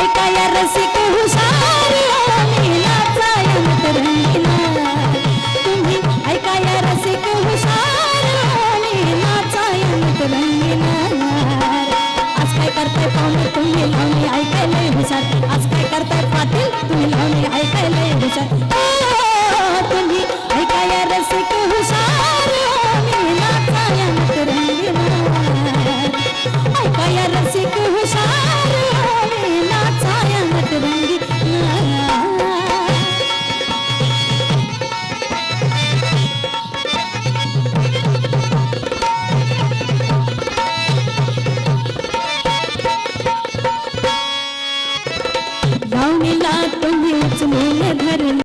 ऐका या रसिक हुशारी तुम्ही ऐका या रसिक हुशारी नाचा यंत रंगीणार आज काय करताय पाहुणे? तुम्ही लावणी ऐकायला हुशार. आज काय करताय पाटील? तुम्ही लावणी ऐकायला हुशार. धावणीला तुम्हीच मूल धरले